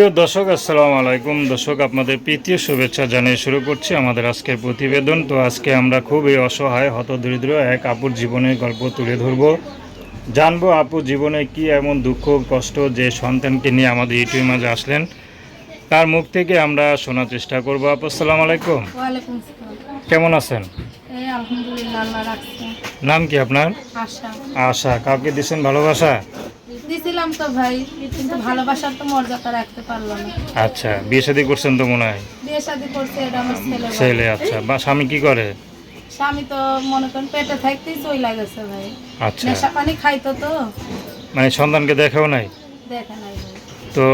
প্রিয় দর্শক আসসালামু আলাইকুম। দর্শক আপনাদের প্রীতীয় শুভেচ্ছা জানিয়ে শুরু করছি আমাদের আজকের প্রতিবেদন। তো আজকে আমরা খুবই অসহায় হতদরিদ্র এক আপুর জীবনের গল্প তুলে ধরব। জানব আপু জীবনে কি এমন দুঃখ কষ্ট যে সন্তানকে নিয়ে আমাদের ইউটিউব মাঝে আসলেন। তার মুখ থেকে আমরা শোনার চেষ্টা করব। আপু আসসালামু আলাইকুম। কেমন আছেন? নাম কি আপনার? আশা। কাউকে দিচ্ছেন ভালোবাসা? দিছিলাম তো ভাই কিন্তু ভালোবাসার তো মর্যাদা রাখতে না। আচ্ছা বিয়ে শাদী করছেন তো মনে হয়? বিয়ে শাদি করছে এটা আমার ছেলে ছেলে আচ্ছা। বা স্বামী কি করে? স্বামী তো মনে করেন পেটে থাকতেই গেছে ভাই। আচ্ছা। নেশা পানি খাইতো তো। মানে সন্তানকে দেখাও নাই? দেখে নাই তো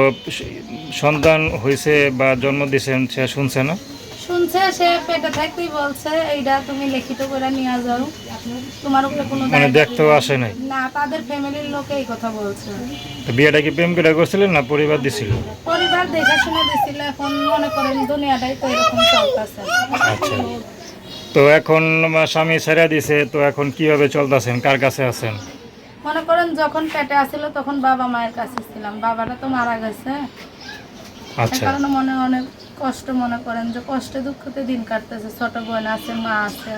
সন্তান হয়েছে বা জন্ম দিয়েছেন সে শুনছে না? শুনছে সে পেটে থাকতেই বলছে এইটা তুমি লিখিত করে নিয়ে যাও। তোমার উপরে কোনো মানে দেখতেও আসে নাই? না তাদের ফ্যামিলির লোকে এই কথা বলছে। তো বিয়েটা কি প্রেম করে করছিলেন না পরিবার দিছিল? পরিবার দিছিল এখন মনে করেন দুনিয়াটাই তো এরকম চলতেছে। আচ্ছা। তো এখন স্বামী ছেড়ে দিছে তো এখন কীভাবে চলতেছেন? কার কাছে আছেন? মনে করেন যখন পেটে আসিল তখন বাবা মায়ের কাছে ছিলাম। বাবারা তো মারা গেছে। আচ্ছা। কারণে মনে অনেক কষ্ট মনে করেন যে কষ্টে দুঃখতে দিন কাটতেছে। ছোট বোন আছে মা আছে।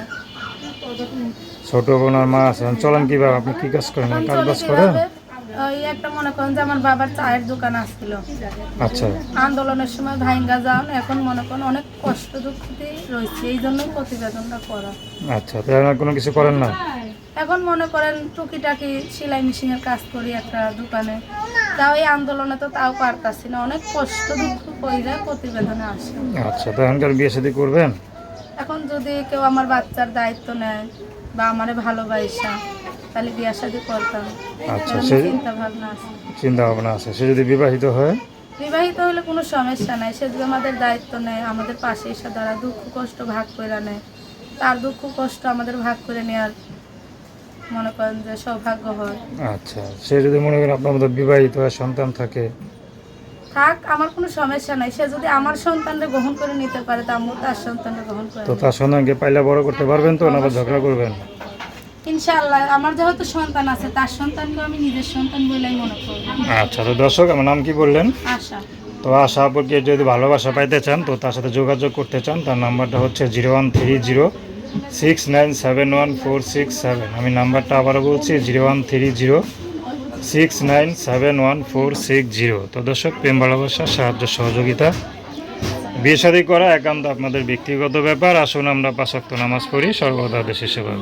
ছোট বোন আর মা আছেন চলেন কীভাবে? আপনি কি কাজ করেন? কাজ বাজ করেন? ওই একটা মনে করেন যে আমার বাবার চায়ের দোকান আসছিল। আচ্ছা। আন্দোলনের সময় ভাইঙ্গা যাওন এখন মনে করেন অনেক কষ্ট দুঃখতেই রয়েছে। এই জন্যই প্রতিবেদনটা করা। আচ্ছা তো এখন আর কোনো কিছু করেন না? এখন মনে করেন টুকিটাকি সেলাই মেশিনের কাজ করি একটা দোকানে। তাও এই আন্দোলনে তো তাও পারতাছি না। অনেক কষ্ট দুঃখ কইরা প্রতিবেদনে আসে। আচ্ছা তো এখনকার বিয়ে শাদী করবেন? এখন যদি কেউ আমার বাচ্চার দায়িত্ব নেয় বা আমারে ভালোবাসা তাহলে বিয়া শাদি করতাম। আচ্ছা, চিন্তা ভাবনা আছে। চিন্তা ভাবনা আছে। সে যদি বিবাহিত হয়? বিবাহিত হলে কোনো সমস্যা নাই। সে যদি আমাদের দায়িত্ব নেয় আমাদের পাশে এসে দ্বারা দুঃখ কষ্ট ভাগ করে নেয় তার দুঃখ কষ্ট আমাদের ভাগ করে নেওয়ার মনে করেন যে সৌভাগ্য হয়। আচ্ছা সে যদি মনে করেন আপনার মতো বিবাহিত হয় সন্তান থাকে। থাক আমার কোনো সমস্যা নাই। সে যদি আমার সন্তানকে গ্রহণ করে নিতে পারে তা আমিও তার সন্তানকে গ্রহণ করে তো তার সন্তানকে পাইলে বড় করতে পারবেন তো না আবার ঝগড়া করবেন? ইনশাআল্লাহ আমার যেহেতু সন্তান আছে তার সন্তানকে আমি নিজের সন্তান বলেই মনে করব আচ্ছা তো দর্শক আমার নাম কি বললেন? আশা। তো আশা আপুকে যদি ভালোবাসা পাইতে চান তো তার সাথে যোগাযোগ করতে চান তার নাম্বারটা হচ্ছে zero one three zero six nine seven one four six seven আমি নাম্বারটা আবারও বলছি zero one three zero six nine seven one four six zero তো দর্শক, প্রেম ভালোবাসা, সাহায্য, সহযোগিতা। বিয়ে করা একান্ত আপনাদের ব্যক্তিগত ব্যাপার। আসুন আমরা পাশাক্ত নামাজ পড়ি, সর্বদা দেশে সেবা।